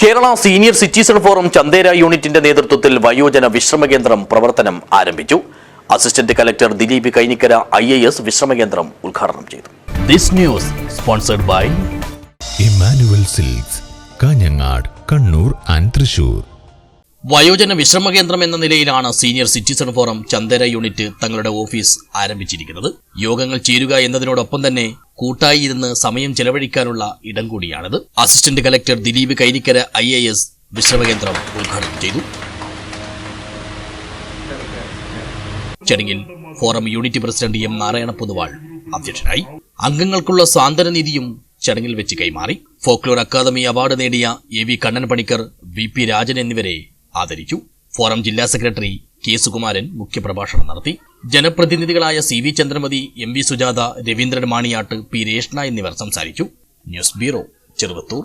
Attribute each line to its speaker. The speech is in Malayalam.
Speaker 1: Kerala senior citizen forum Chandera യൂണിറ്റിന്റെ നേതൃത്വത്തിൽ വയോജന വിശ്രമ കേന്ദ്രം പ്രവർത്തനം ആരംഭിച്ചു. Assistant collector Dileep Kainikkara I A S വിശ്രമ കേന്ദ്രം ഉദ്ഘാടനം ചെയ്തു. This news sponsored by
Speaker 2: Immanuel Silks Kanhangad Kannur and Thrissur
Speaker 1: വയോജന വിശ്രമ കേന്ദ്രം എന്ന നിലയിലാണ് senior citizen forum Chandera unit തങ്ങളുടെ ഓഫീസ് ആരംഭിച്ചിരിക്കുന്നത്. യോഗങ്ങൾ ചേരുക എന്നതിനോടൊപ്പം തന്നെ കൂട്ടായി ഇരുന്ന് സമയം ചെലവഴിക്കാനുള്ള ഇടം കൂടിയാണിത്. Assistant collector Dileep Kainikkara I A S വിശ്രമ കേന്ദ്രം ഉദ്ഘാടനം ചെയ്തു. ചടങ്ങിൽ forum unit president M Narayana Poduval അധ്യക്ഷനായി. അംഗങ്ങൾക്കുള്ള സാന്ത്വനനിധിയും ചടങ്ങിൽ വെച്ച് കൈമാറി. ഫോക്ലോർ അക്കാദമി അവാർഡ് നേടിയ A V Kannan Panicker V P Rajan എന്നിവരെ ആദരിച്ചു ഫോറം ജില്ലാ സെക്രട്ടറി കെ സുകുമാരൻ മുഖ്യപ്രഭാഷണം നടത്തി. ജനപ്രതിനിധികളായ C V Chandramathi M V Sujatha Raveendran Maniyat P Reshna എന്നിവർ സംസാരിച്ചു ന്യൂസ് ബ്യൂറോ ചെറുവത്തൂർ.